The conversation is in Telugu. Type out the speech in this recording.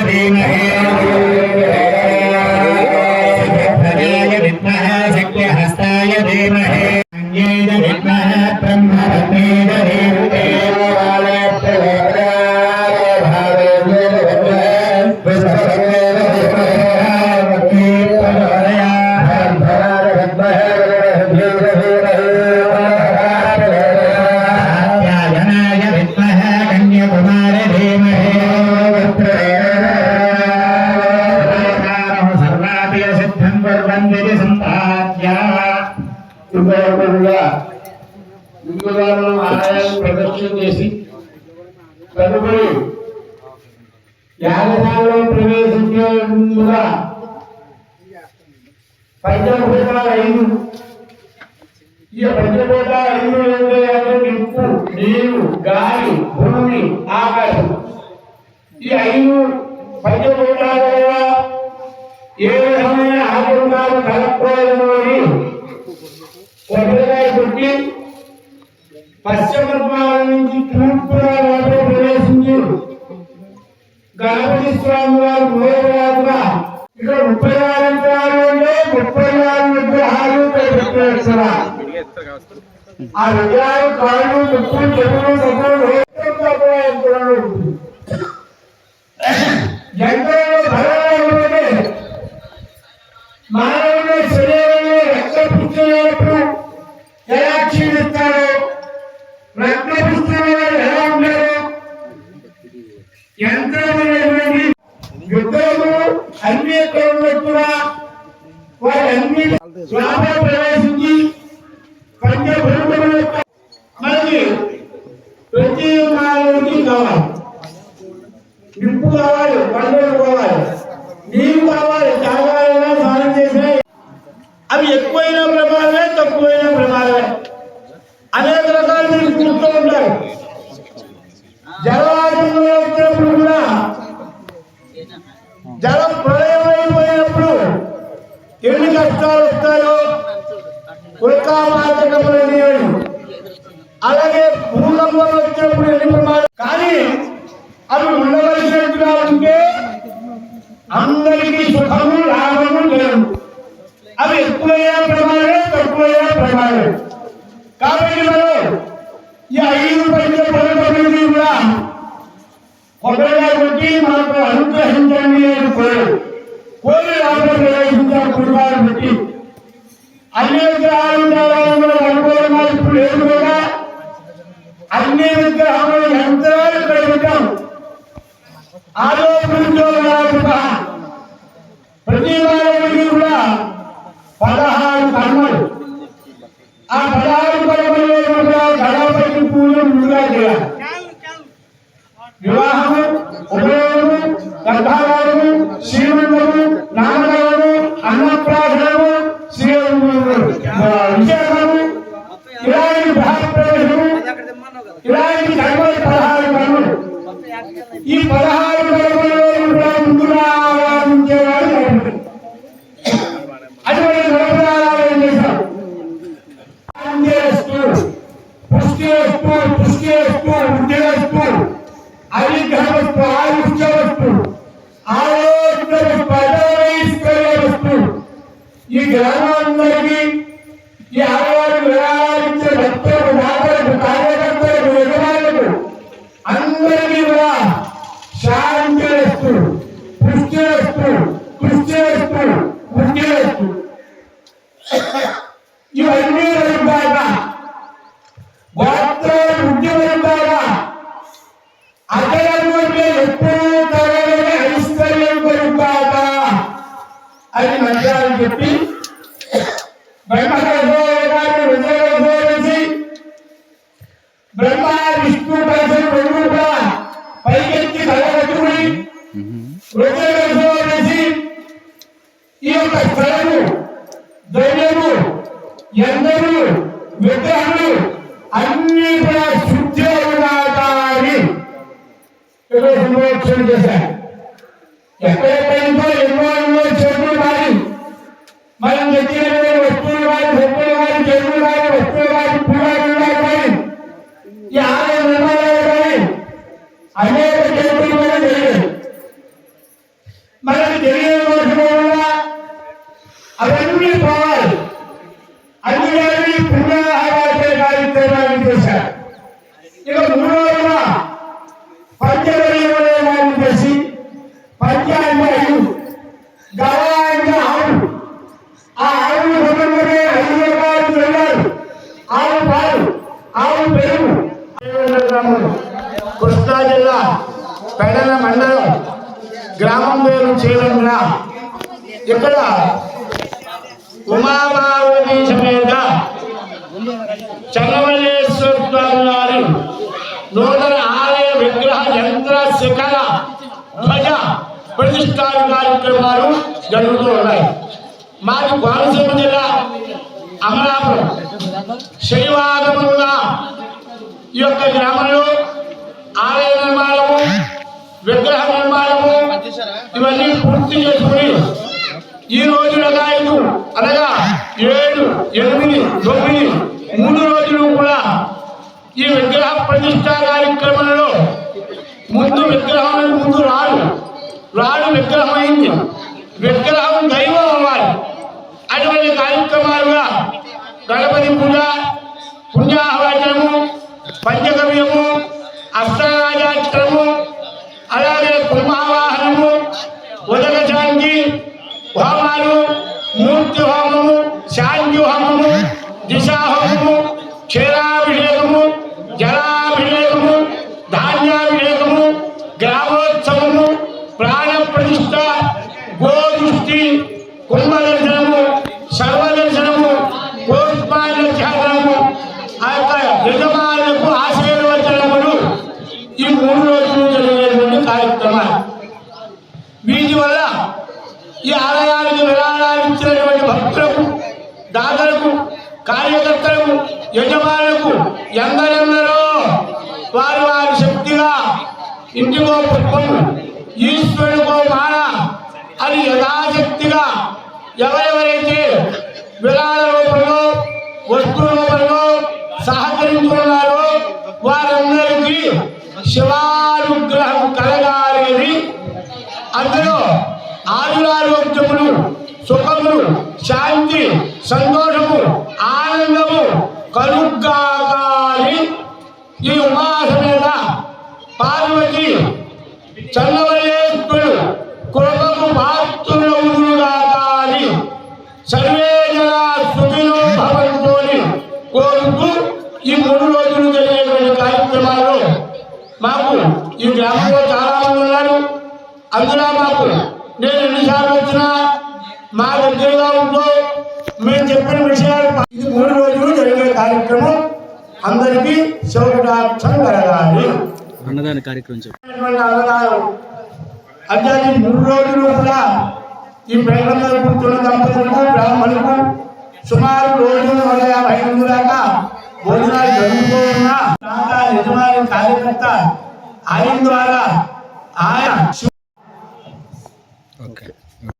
الذين هي కృపగా ముందుగా చేసి తదుపరి యాగశాలలో ప్రవేశించే ముందుగా ఐదు. ఈ పంచభూతాలు ఐదు ఏంటంటే నిప్పు నీరు గాలి భూమి ఆకాశం. ఈ ఐదు పంచభూతాల ఏ విధమైన ఆటంకాలు కలగకూడదు అని కొబ్బరికాయ కొట్టి పశ్చిమ ద్వారం నుంచి తూర్పు వాటిలో ప్రవేశించి. గణపతి స్వామి వారు మూలరాజుగా ఇక్కడ ముప్పై ఆరు విగ్రహాలు ముప్పై ఆరు విగ్రహాలు పెట్టారు ఆ విగ్రహాలు కాళ్ళు యంత్రంలో మానవుని శరీరంలో ఎలా క్షీణిస్తారో రక్తపుచ్చున్న ఎలా ఉంటారో యంత్రమైనటువంటి యుద్ధము అన్ని ఎక్కడ వారి అన్ని స్వామి ప్రవేశ ప్రమాదమే తక్కువైన ప్రమాదమే. అనేక రకాలు మీరు చూస్తూ ఉంటారు. జలవాతంలో వచ్చినప్పుడు కూడా జలం ప్రళయం అయిపోయినప్పుడు ఎన్ని కష్టాలు వస్తాయో ఉల్కాపాతకములని అలాగే భూకంపం వచ్చినప్పుడు ఎన్ని ప్రమాదం కానీ అవి ఉండవలసినట్టుగా ఉంటే అందరికీ సుఖము లాభము లేదు అవి ఎక్కువయ్యే ప్రమాదం తక్కువయ్యే ప్రమాదం కాబట్టి మనం ఈ ఐదు పంచ పదకొండు కూడా. కొబ్బరిగా కొట్టి మనకు అనుగ్రహించండి అని కోరు కోరి లోపల ప్రవేశించిన కుటుంబాన్ని పెట్టి అన్ని విగ్రహాలు అనుకూలంగా ఇప్పుడు లేదు కూడా అన్ని విగ్రహాలు యంత్రాలు ఇక్కడ పెట్టాం. ఆలోచించోగా ప్రతి వారికి కూడా పదహారు కర్మలు ఆ పదహారు కర్మలు గణపతి పూజ ముందుగా చేయాలి. వివాహము ఉపయోగము శ్రీమంతము నామకరణము అన్నప్రాసనము శ్రీ విశేషము ఇలాంటి ఇలాంటి కర్మలు పదహారు ఈ పదహారు అవిగ్రహస్తూ ఆయుష్యవస్తు ఆలోచనస్తు అజోరైశ్వర్యవస్తు ఈ గ్రామాలందరికీ అనేక యొక్క స్థలము ద్రవ్యము ఎందరు విగ్రహములు అన్ని కూడా శుద్ధి అవుతాయి ఏదో చేశారు. అవన్నీ పోవాలి. అందువల్ల పునరావాసే కార్యక్రమాన్ని చేశారు ఇక మూడవదిన పంచవర్యవలయాన్ని చేసి పంచాయతీ ఐదు గవాంగ ఆరు. ఆ ఆరు సమయంలోనే హైదరాబాద్ వెళ్ళారు ఆరు పాలు ఆరు పెరుగు. కృష్ణా జిల్లా పెడల మండలం గ్రామం పేరు చీరంగా ఇక్కడ నూతన ఆలయ విగ్రహ యంత్ర శిఖర ధ్వజ ప్రతిష్టాన కార్యక్రమాలు జరుగుతూ ఉన్నాయి. మాది కోనసీమ జిల్లా అమలాపురం. శనివారం ఈ యొక్క గ్రామంలో ఆలయ నిర్మాణము విగ్రహ నిర్మాణము ఇవన్నీ పూర్తి చేసుకుని ఈ రోజు అనగా ప్రతిష్ట కార్యక్రమంలో ముందు విగ్రహం ముందు రాడు రాడు విగ్రహం అయింది విగ్రహం దైవం అవ్వాలి అటువంటి కార్యక్రమాలుగా గణపతి పూజ పుణ్యాహవచనము పంచగవ్యము అష్టరాజాష్టము అలాగే కుంభావాహనము ఉదక శాంతి హోమాలు మూర్తి హోమము శాంతి హోమము దిశాహోమము జరిగేటువంటి వీటి వల్ల ఈ ఆలయానికి విరాళాలు భక్తులకు దాతలకు కార్యకర్తలకు యజమానులకు ఎందరెందరో వారి వారి శక్తిగా ఇంటికో పుష్పము ఈశ్వరుడికో మాన అని యథాశక్తిగా ఎవరెవరైతే విరాళ రూపంలో వస్తు రూపంలో సహకరించుకున్నారు శివానుగ్రహం కలగాలని అందులో ఆయురారోగ్యములు సుఖములు శాంతి సంతోషము ఆనందము కలుగ్గాలి. ఈ ఉమాసమేత పార్వతి చల్లవలేశ్వరుడు కృప అందులో మాకు నేను ఎన్నిసార్లు వచ్చినా మా దగ్గరగా ఉంటూ మేము చెప్పిన విషయాలు ఇది మూడు రోజులు జరిగే కార్యక్రమం. అందరికీ శివకటాక్షం కలగాలి. అన్నదాన కార్యక్రమం అన్నదానం అంటే మూడు రోజులు కూడా ఈ పేద మీద కూర్చున్న దంపతులకు బ్రాహ్మణులకు సుమారు రోజు నూట యాభై మంది దాకా భోజనాలు జరుగుతూ ఉన్న. దాకా యజమాని కార్యకర్త ఆయన ద్వారా ఆయన